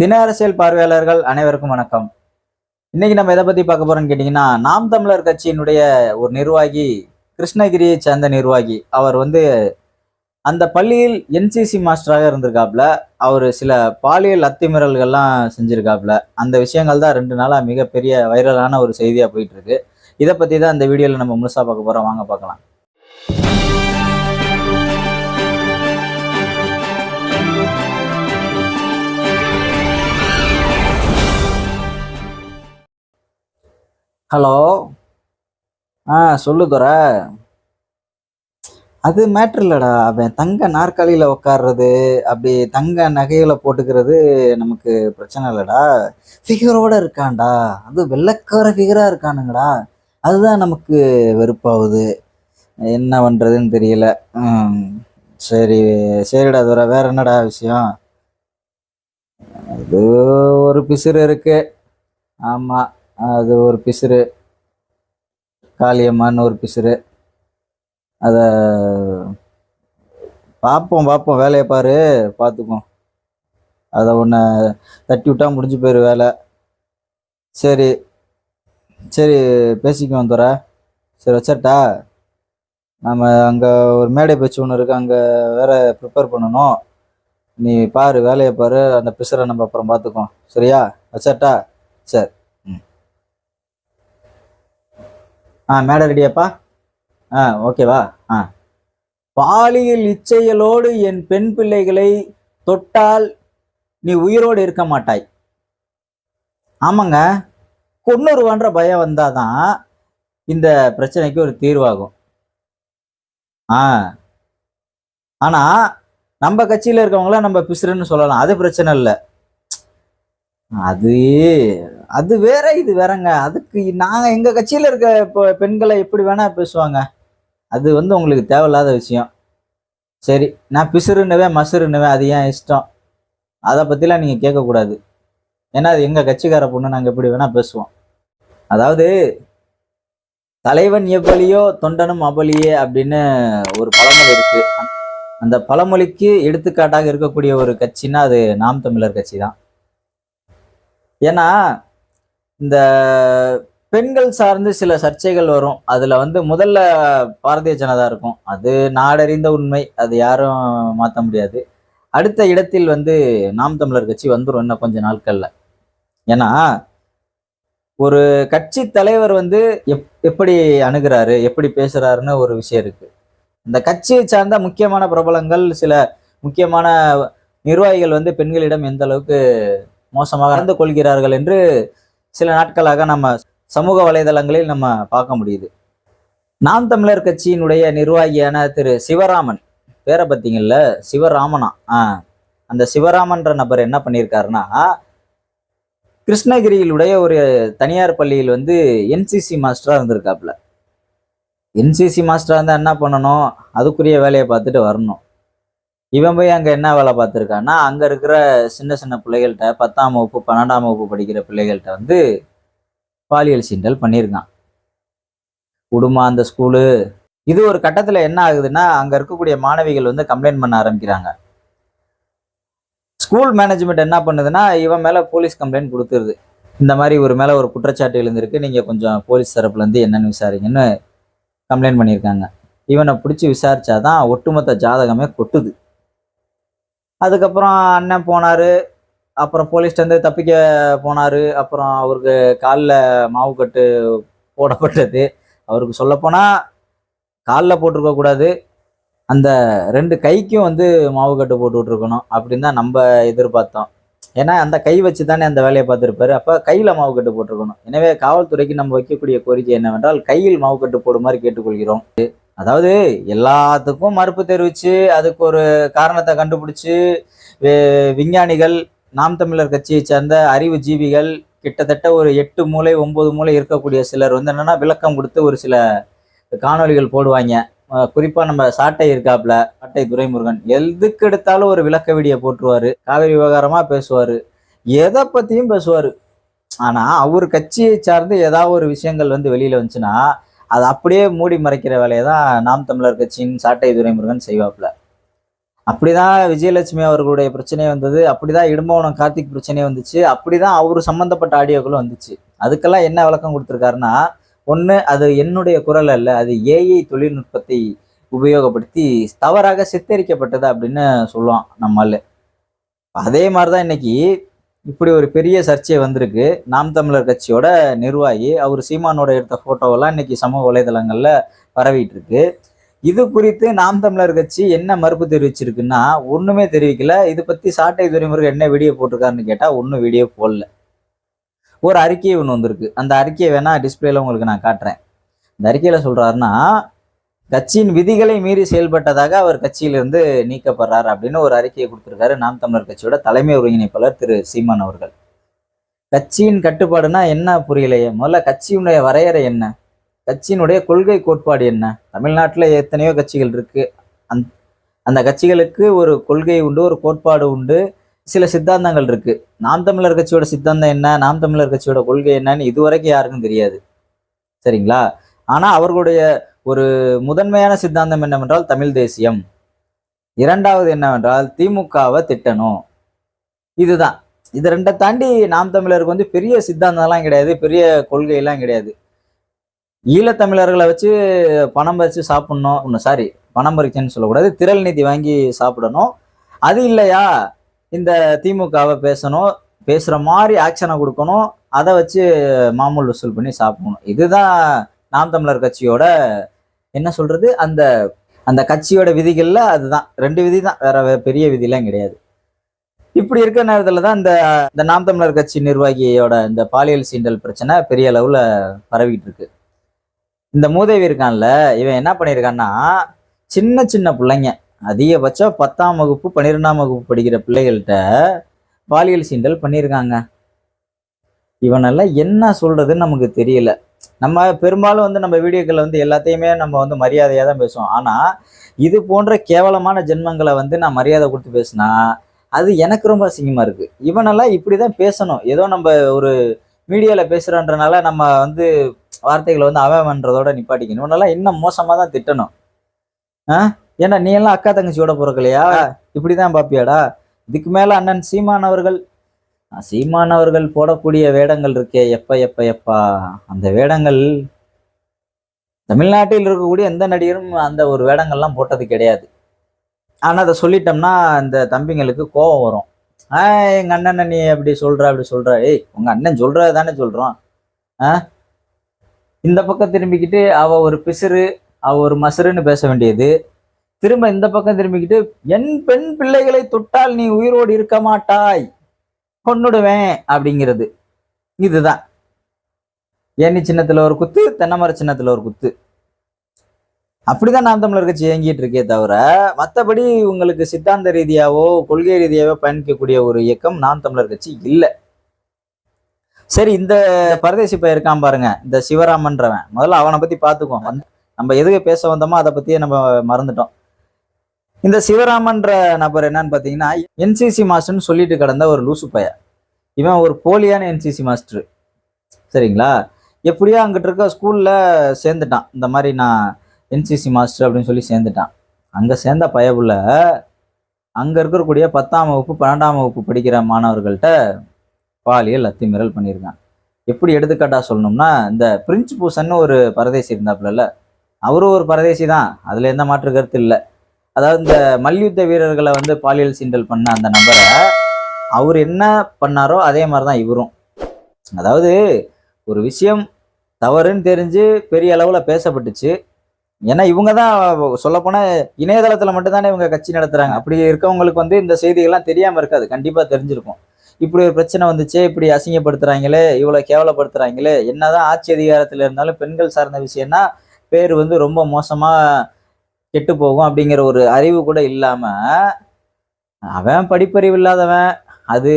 தின அரசியல் பார்வையாளர்கள் அனைவருக்கும் வணக்கம். இன்னைக்கு நம்ம எதை பத்தி பார்க்க போறோம்னு கேட்டீங்கன்னா நாம் தமிழர் கட்சியினுடைய ஒரு நிர்வாகி கிருஷ்ணகிரியை சேர்ந்த நிர்வாகி. அவர் வந்து அந்த பள்ளியில் என்சிசி மாஸ்டராக இருந்திருக்காப்புல. அவர் சில பாலியல் அத்துமீறல்கள்லாம் செஞ்சிருக்காப்புல. அந்த விஷயங்கள் தான் ரெண்டு நாளாக மிகப்பெரிய வைரலான ஒரு செய்தியாக போயிட்டு இருக்கு. இதை பத்தி தான் இந்த வீடியோவில் நம்ம முழுசாக பார்க்க போறோம். வாங்க பார்க்கலாம். ஹலோ? ஆ சொல்லு துறை அது மேட்ரு இல்லைடா. அவன் தங்க நாற்காலியில் உட்காடுறது அப்படி தங்க நகைகளை போட்டுக்கிறது நமக்கு பிரச்சனை இல்லைடா. ஃபிகரோட இருக்கான்டா. அது வெள்ளக்கார ஃபிகராக இருக்கானுங்கடா. அதுதான் நமக்கு வெறுப்பாகுது. என்ன பண்ணுறதுன்னு தெரியல. சரி சரிடா துறை வேற என்னடா விஷயம்? அது ஒரு பிசுறு இருக்கு. ஆமாம் அது ஒரு பிசுறு. காளியம்மான்னு ஒரு பிசுறு. அதை பார்ப்போம் பார்ப்போம் வேலையை பாரு பார்த்துப்போம் அதை ஒன்று தட்டி விட்டால் முடிஞ்சு போயிரு வேலை. சரி சரி பேசிக்குவோம் துறை சரி வச்சிட்டா நம்ம அங்கே ஒரு மேடை பேச்சு ஒன்று இருக்கு. அங்கே வேற ப்ரிப்பேர் பண்ணணும். நீ பாரு வேலையை பாரு. அந்த பிசுரை நம்ம அப்புறம் பார்த்துக்குவோம் சரியா? வச்சட்டா சரி ம் ஆ மேடை ரெடியாப்பா? ஆ ஓகேவா ஆ. பாலியல் இச்சையலோடு என் பெண் பிள்ளைகளை தொட்டால் நீ உயிரோடு இருக்க மாட்டாய். ஆமாங்க. கொன்னுருவான்ற பயம் வந்தாதான் இந்த பிரச்சனைக்கு ஒரு தீர்வாகும். ஆ. ஆனா நம்ம கட்சியில இருக்கவங்கள நம்ம பிசுறுன்னு சொல்லலாம். அது பிரச்சனை இல்லை. அது அது வேற இது வேறங்க. அதுக்கு நாங்க எங்க கட்சியில இருக்க இப்போ பெண்களை எப்படி வேணா பேசுவாங்க. அது வந்து உங்களுக்கு தேவையில்லாத விஷயம். சரி நான் பிசுறுன்னுவேன் மசுறுன்னுவேன் அது ஏன் இஷ்டம்? அதை பத்திலாம் நீங்க கேட்கக்கூடாது. ஏன்னா அது எங்க கட்சிக்கார பொண்ணு நாங்க எப்படி வேணா பேசுவோம். அதாவது தலைவன் எவ்வளியோ தொண்டனும் அபலியே அப்படின்னு ஒரு பழமொழி இருக்கு. அந்த பழமொழிக்கு எடுத்துக்காட்டாக இருக்கக்கூடிய ஒரு கட்சின்னா அது நாம் தமிழர் கட்சி தான் ஏன்னா இந்த பெண்கள் சார்ந்து சில சர்ச்சைகள் வரும். அதில் வந்து முதல்ல பாரதிய ஜனதா இருக்கும். அது நாடறிந்த உண்மை. அது யாரும் மாற்ற முடியாது. அடுத்த இடத்தில் வந்து நாம் தமிழர் கட்சி வந்துடும் இன்னும் கொஞ்ச நாட்களில். ஏன்னா ஒரு கட்சி தலைவர் வந்து எப் எப்படி அணுகிறாரு எப்படி பேசுகிறாருன்னு ஒரு விஷயம் இருக்கு. இந்த கட்சியை சார்ந்த முக்கியமான பிரபலங்கள் சில முக்கியமான நிர்வாகிகள் வந்து பெண்களிடம் எந்த அளவுக்கு மோசமாக நடந்து கொள்கிறார்கள் என்று சில நாட்களாக நம்ம சமூக வலைதளங்களில் நம்ம பார்க்க முடியுது. நாம் தமிழர் கட்சியினுடைய நிர்வாகியான திரு சிவராமன் பேரை பார்த்தீங்கல்ல சிவராமனா ஆ அந்த சிவராமன்ற நபர் என்ன பண்ணியிருக்காருன்னா கிருஷ்ணகிரியிலுடைய ஒரு தனியார் பள்ளியில் வந்து என்சிசி மாஸ்டராக இருந்திருக்காப்புல. என்சிசி மாஸ்டராக இருந்தால் என்ன பண்ணணும்? அதுக்குரிய வேலையை பார்த்துட்டு வரணும். இவன் போய் அங்கே என்ன வேலை பார்த்துருக்கான்னா அங்கே இருக்கிற சின்ன சின்ன பிள்ளைகள்கிட்ட பத்தாம் வகுப்பு பன்னெண்டாம் வகுப்பு படிக்கிற பிள்ளைகள்கிட்ட வந்து பாலியல் சீண்டல் பண்ணியிருக்கான். குடும்பம் அந்த ஸ்கூலு. இது ஒரு கட்டத்தில் என்ன ஆகுதுன்னா அங்கே இருக்கக்கூடிய மாணவிகள் வந்து கம்ப்ளைண்ட் பண்ண ஆரம்பிக்கிறாங்க. ஸ்கூல் மேனேஜ்மெண்ட் என்ன பண்ணுதுன்னா இவன் மேலே போலீஸ் கம்ப்ளைண்ட் கொடுத்துருது. இந்த மாதிரி ஒரு மேலே ஒரு குற்றச்சாட்டு எழுந்திருக்கு நீங்கள் கொஞ்சம் போலீஸ் தரப்புலேருந்து என்னன்னு விசாரிங்கன்னு கம்ப்ளைண்ட் பண்ணியிருக்காங்க. இவனை பிடிச்சி விசாரிச்சாதான் ஒட்டுமொத்த ஜாதகமே கொட்டுது. அதுக்கப்புறம் அண்ணன் போனார். அப்புறம் போலீஸ்லேருந்து தப்பிக்க போனார். அப்புறம் அவருக்கு காலில் மாவுக்கட்டு போடப்பட்டது. அவருக்கு சொல்லப்போனால் காலில் போட்டிருக்க கூடாது. அந்த ரெண்டு கைக்கும் வந்து மாவுக்கட்டு போட்டு விட்ருக்கணும் அப்படின்னு தான் நம்ம எதிர்பார்த்தோம். ஏன்னா அந்த கை வச்சு தானே அந்த வேலையை பார்த்துருப்பாரு. அப்போ கையில் மாவு கட்டு போட்டிருக்கணும். எனவே காவல்துறைக்கு நம்ம வைக்கக்கூடிய கோரிக்கை என்னவென்றால் கையில் மாவு கட்டு போடுமாறு கேட்டுக்கொள்கிறோம். அதாவது எல்லாத்துக்கும் மறுப்பு தெரிவித்து அதுக்கு ஒரு காரணத்தை கண்டுபிடிச்சி விஞ்ஞானிகள் நாம் தமிழர் கட்சியை சேர்ந்த அறிவு ஜீவிகள் கிட்டத்தட்ட ஒரு எட்டு மூளை ஒம்பது மூளை இருக்கக்கூடிய சிலர் வந்து என்னன்னா விளக்கம் கொடுத்து ஒரு சில காணொளிகள் போடுவாங்க. குறிப்பாக நம்ம சாட்டை இருக்காப்ல சாட்டை துரைமுருகன். எதுக்கு எடுத்தாலும் ஒரு விளக்க வீடியோ போட்டுருவார். காவிரி விவகாரமாக பேசுவார். எதை பற்றியும் பேசுவார். ஆனால் அவர் கட்சியை சார்ந்து ஏதாவது ஒரு விஷயங்கள் வந்து வெளியில் வந்துச்சுன்னா அதை அப்படியே மூடி மறைக்கிற வேலையை தான் நாம் தமிழர் கட்சியின் சாட்டை துரைமுருகன் செய்வாப்ல அப்படிதான் விஜயலட்சுமி அவர்களுடைய பிரச்சனை வந்தது. அப்படிதான் இடும்பவனம் கார்த்திக் பிரச்சனை வந்துச்சு. அப்படிதான் அவர் சம்பந்தப்பட்ட ஆடியோக்களும் வந்துச்சு. அதுக்கெல்லாம் என்ன விளக்கம் கொடுத்துருக்காருன்னா ஒன்று அது என்னுடைய குரல் அல்ல அது ஏஐ தொழில்நுட்பத்தை உபயோகப்படுத்தி தவறாக சித்தரிக்கப்பட்டது அப்படின்னு சொல்லுவான் நம்மால் அதே மாதிரி தான் இன்னைக்கு இப்படி ஒரு பெரிய சர்ச்சை வந்திருக்கு. நாம் தமிழர் கட்சியோட நிர்வாகி அவர் சீமானோட எடுத்த ஃபோட்டோவெல்லாம் இன்னைக்கு சமூக வலைதளங்களில் பரவிட்டு இருக்கு இது குறித்து நாம் தமிழர் கட்சி என்ன மறுப்பு தெரிவிச்சிருக்குன்னா ஒன்றுமே தெரிவிக்கல. இது பற்றி சாட்டை துறைமுருகன் என்ன வீடியோ போட்டிருக்காருன்னு கேட்டால் ஒன்றும் வீடியோ போடல. ஒரு அறிக்கை ஒன்று வந்திருக்கு. அந்த அறிக்கையை வேணா டிஸ்பிளேல உங்களுக்கு நான் காட்டுறேன். இந்த அறிக்கையில் சொல்கிறாருன்னா கட்சியின் விதிகளை மீறி செயல்பட்டதாக அவர் கட்சியிலிருந்து நீக்கப்படுறார் அப்படின்னு ஒரு அறிக்கையை கொடுத்திருக்காரு நாம் தமிழர் கட்சியோட தலைமை ஒருங்கிணைப்பாளர் திரு சீமான் அவர்கள். கட்சியின் கட்டுப்பாடுனா என்ன புரியலையே? முதல்ல கட்சியினுடைய வரையறை என்ன? கட்சியினுடைய கொள்கை கோட்பாடு என்ன? தமிழ்நாட்டில் எத்தனையோ கட்சிகள் இருக்கு. அந் அந்த கட்சிகளுக்கு ஒரு கொள்கை உண்டு ஒரு கோட்பாடு உண்டு சில சித்தாந்தங்கள் இருக்கு. நாம் தமிழர் கட்சியோட சித்தாந்தம் என்ன? நாம் தமிழர் கட்சியோட கொள்கை என்னன்னு இதுவரைக்கும் யாருக்கும் தெரியாது. சரிங்களா? ஆனால் அவர்களுடைய ஒரு முதன்மையான சித்தாந்தம் என்னவென்றால் தமிழ் தேசியம். இரண்டாவது என்னவென்றால் திமுகவை திட்டணும். இதுதான். இது ரெண்டை தாண்டி நாம் தமிழருக்கு வந்து பெரிய சித்தாந்தம்லாம் கிடையாது பெரிய கொள்கையெல்லாம் கிடையாது. ஈழத்தமிழர்களை வச்சு பணம் பறிச்சு சாப்பிடணும் ஒன்று சாரி பணம் பறிக்கன்னு சொல்லக்கூடாது திரள் நிதி வாங்கி சாப்பிடணும். அது இல்லையா? இந்த திமுகவை பேசணும் பேசுகிற மாதிரி ஆக்ஷனை கொடுக்கணும் அதை வச்சு மாமூல் வசூல் பண்ணி சாப்பிடணும். இதுதான் நாம் தமிழர் கட்சியோட என்ன சொல்றது? அந்த அந்த கட்சியோட விதிகள்ல அதுதான். ரெண்டு விதி தான் வேற வே- பெரிய விதிலாம் கிடையாது. இப்படி இருக்கிற நேரத்தில் தான் இந்த இந்த நாம் தமிழர் கட்சி நிர்வாகியோட இந்த பாலியல் சீண்டல் பிரச்சனை பெரிய அளவில் பரவிக்கிட்டு இருக்கு. இந்த மூதேவி இருக்கான்ல இவன் என்ன பண்ணியிருக்கான்னா சின்ன சின்ன பிள்ளைங்க அதிகபட்சம் பத்தாம் வகுப்பு பன்னிரெண்டாம் வகுப்பு படிக்கிற பிள்ளைகள்கிட்ட பாலியல் சீண்டல் பண்ணியிருக்காங்க. இவனெல்லாம் என்ன சொல்றதுன்னு நமக்கு தெரியல. நம்ம பெரும்பாலும் வந்து நம்ம வீடியோக்களில் வந்து எல்லாத்தையுமே நம்ம வந்து மரியாதையாக தான் பேசுவோம். ஆனால் இது போன்ற கேவலமான ஜென்மங்களை வந்து நான் மரியாதை கொடுத்து பேசினா அது எனக்கு ரொம்ப அசிங்கமாக இருக்குது இவனெல்லாம் இப்படி தான் பேசணும். ஏதோ நம்ம ஒரு மீடியாவில் பேசுகிறோன்றனால நம்ம வந்து வார்த்தைகளை வந்து அவன்றதோட நிப்பாட்டிக்கணும். இவனெல்லாம் இன்னும் மோசமாக தான் திட்டணும். ஆ? ஏன்னா நீ எல்லாம் அக்கா தங்கச்சியோட பிறக்கலையா? இப்படி தான் பாப்பியாடா? இதுக்கு மேலே அண்ணன் சீமான் அவர்கள் சீமான் அவர்கள் போடக்கூடிய வேடங்கள் இருக்கே எப்ப எப்ப எப்பா? அந்த வேடங்கள் தமிழ்நாட்டில் இருக்கக்கூடிய எந்த நடிகரும் அந்த ஒரு வேடங்கள்லாம் போட்டது கிடையாது. ஆனால் அதை சொல்லிட்டோம்னா இந்த தம்பிங்களுக்கு கோபம் வரும். ஆ அண்ணன் அண்ணனை நீ அப்படி சொல்கிற அப்படி சொல்கிற ஏய் உங்கள் அண்ணன் சொல்றத தானே சொல்கிறோம் ஆ? இந்த பக்கம் திரும்பிக்கிட்டு அவள் ஒரு பிசுறு அவள் ஒரு மசுறுன்னு பேச வேண்டியது. திரும்ப இந்த பக்கம் திரும்பிக்கிட்டு என் பெண் பிள்ளைகளை தொட்டால் நீ உயிரோடு இருக்க மாட்டாய். கொன்னுடுவேன் அப்படிங்கிறது. இதுதான். ஏணி சின்னத்துல ஒரு குத்து தென்னைமர சின்னத்துல ஒரு குத்து. அப்படிதான் நாம் தமிழர் கட்சி இயங்கிட்டு இருக்கே தவிர மற்றபடி உங்களுக்கு சித்தாந்த ரீதியாவோ கொள்கை ரீதியாவோ பயணிக்கக்கூடிய ஒரு இயக்கம் நாம் தமிழர் கட்சி இல்லை. சரி இந்த பரதேசி பையன் இருக்கான் பாருங்க. இந்த சிவராமன்றவன். முதல்ல அவனை பத்தி பார்த்துக்குவோம். வந்து நம்ம எதுக்கு பேச வந்தோமோ அதை பத்தியே நம்ம மறந்துட்டோம். இந்த சிவராமன்ற நபர் என்னன்னு பார்த்தீங்கன்னா என்சிசி மாஸ்டர்னு சொல்லிட்டு கிடந்த ஒரு லூசு பைய இவன் ஒரு போலியான என்சிசி மாஸ்டர். சரிங்களா? எப்படியோ அங்கிட்டு இருக்க ஸ்கூலில் சேர்ந்துட்டான். இந்த மாதிரி நான் என்சிசி மாஸ்டர் அப்படின்னு சொல்லி சேர்ந்துட்டான். அங்கே சேர்ந்த பயபுள்ள அங்கே இருக்கக்கூடிய பத்தாம் வகுப்பு பன்னெண்டாம் வகுப்பு படிக்கிற மாணவர்கள்ட்ட பாலியல் அத்துமீறல் பண்ணியிருக்கான். எப்படி எடுத்துக்காட்டாக சொல்லணும்னா இந்த பிரின்ஸ் பூசன்னு ஒரு பரதேசி இருந்தாப்புல அவரும் ஒரு பரதேசி தான். அதில் எந்த மாற்று கருத்து இல்லை. அதாவது இந்த மல்யுத்த வீரர்களை வந்து பாலியல் சீண்டல் பண்ண அந்த நபரை அவர் என்ன பண்ணாரோ அதே மாதிரி தான் இவரும். அதாவது ஒரு விஷயம் தவறுன்னு தெரிஞ்சு பெரிய அளவில் பேசப்பட்டுச்சு. ஏன்னா இவங்க தான் சொல்லப்போனால் இணையதளத்தில் மட்டும்தானே இவங்க கட்சி நடத்துகிறாங்க அப்படி இருக்கவங்களுக்கு வந்து இந்த செய்திகள்லாம் தெரியாமல் இருக்காது. கண்டிப்பாக தெரிஞ்சிருக்கும். இப்படி ஒரு பிரச்சனை வந்துச்சு இப்படி அசிங்கப்படுத்துகிறாங்களே இவ்வளோ கேவலப்படுத்துகிறாங்களே என்னதான் ஆட்சி அதிகாரத்தில் இருந்தாலும் பெண்கள் சார்ந்த விஷயம்னா பேர் வந்து ரொம்ப மோசமாக கெட்டு போகும் அப்படிங்கிற ஒரு அறிவு கூட இல்லாமல் அவன் படிப்பறிவு இல்லாதவன். அது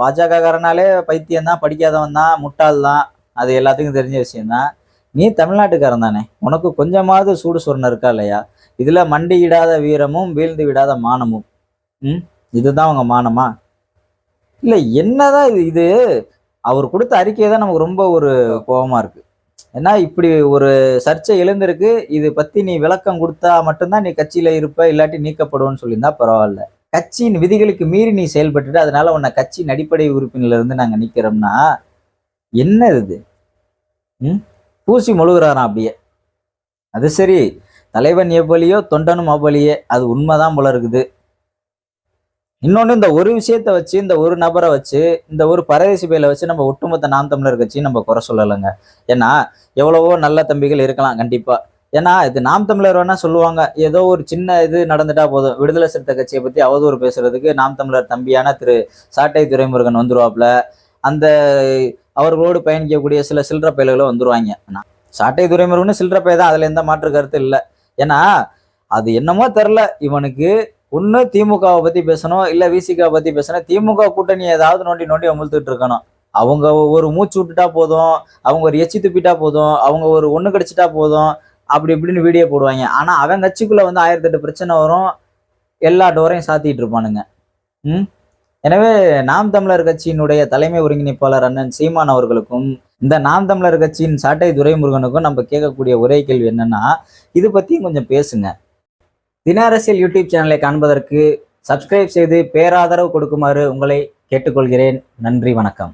பாஜக காரனாலே படிக்காதவன் தான் முட்டாள் தான். அது எல்லாத்துக்கும் தெரிஞ்ச விஷயம்தான் நீ தமிழ்நாட்டுக்காரன் தானே. உனக்கு கொஞ்சமாவது சூடு சொரணை இருக்கா இல்லையா? இதில் மண்டியிடாத வீரமும் வீழ்ந்து விடாத மானமும். ம்? இதுதான் அவங்க மானமா? இல்லை என்னதான் இது இது அவர் கொடுத்த அறிக்கை தான் நமக்கு ரொம்ப ஒரு கோபமாக இருக்குது ஏன்னா இப்படி ஒரு சர்ச்சை எழுந்திருக்கு. இது பத்தி நீ விளக்கம் கொடுத்தா மட்டும்தான் நீ கட்சியில இருப்ப இல்லாட்டி நீக்கப்படுவோன்னு சொல்லியிருந்தா பரவாயில்ல. கட்சியின் விதிகளுக்கு மீறி நீ செயல்பட்டுட்டு அதனால உன்னை கட்சியின் அடிப்படை உறுப்பினர்ல இருந்து நாங்கள் நிற்கிறோம்னா என்ன இது? ம்? பூசி முழுகிறாராம் அப்படியே. அது சரி. தலைவன் எவ்வளியோ தொண்டனும் அவ்வளியே அது உண்மைதான் போல இருக்குது. இன்னொன்று இந்த ஒரு விஷயத்த வச்சு இந்த ஒரு நபரை வச்சு இந்த ஒரு பரதேசி பயில வச்சு நம்ம ஒட்டுமொத்த நாம் தமிழர் கட்சியும் நம்ம குறை சொல்லலைங்க. ஏன்னா எவ்வளவோ நல்ல தம்பிகள் இருக்கலாம் கண்டிப்பா. ஏன்னா இது நாம் தமிழர் வேணா சொல்லுவாங்க. ஏதோ ஒரு சின்ன இது நடந்துட்டா போதும். விடுதலை சிறுத்தை கட்சியை பத்தி அவதூறு பேசுறதுக்கு நாம் தமிழர் தம்பியான திரு சாட்டை துரைமுருகன் வந்துருவாப்ல அந்த அவர்களோடு பயணிக்கக்கூடிய சில சில்லற பயல்களும் வந்துருவாங்க. ஆனா, சாட்டை துரைமுருகன் சில்லற பய தான். அதுல எந்த மாற்று கருத்து இல்லை. ஏன்னா அது என்னமோ தெரில இவனுக்கு ஒன்று திமுகவை பற்றி பேசணும் இல்லை விசிகாவை பற்றி பேசணும். திமுக கூட்டணி ஏதாவது நோண்டி நோண்டி அமுழ்த்துட்டு இருக்கணும். அவங்க ஒரு மூச்சு விட்டுட்டா போதும் அவங்க ஒரு எச்சி துப்பிட்டா போதும் அவங்க ஒரு ஒன்று கடிச்சிட்டா போதும் அப்படி இப்படின்னு வீடியோ போடுவாங்க. ஆனால் அவன் கட்சிக்குள்ளே வந்து ஆயிரத்தி எட்டு பிரச்சனை வரும் எல்லா டோரையும் சாத்திட்டு இருப்பானுங்க. ம்? எனவே நாம் தமிழர் கட்சியினுடைய தலைமை ஒருங்கிணைப்பாளர் அண்ணன் சீமான் அவர்களுக்கும் இந்த நாம் தமிழர் கட்சியின் சாட்டை துரைமுருகனுக்கும் நம்ம கேட்கக்கூடிய ஒரே கேள்வி என்னன்னா இது பற்றியும் கொஞ்சம் பேசுங்க. தின அரசியல் யூடியூப் சேனலை காண்பதற்கு சப்ஸ்கிரைப் செய்து பேராதரவு கொடுக்குமாறு உங்களை கேட்டுக்கொள்கிறேன். நன்றி வணக்கம்.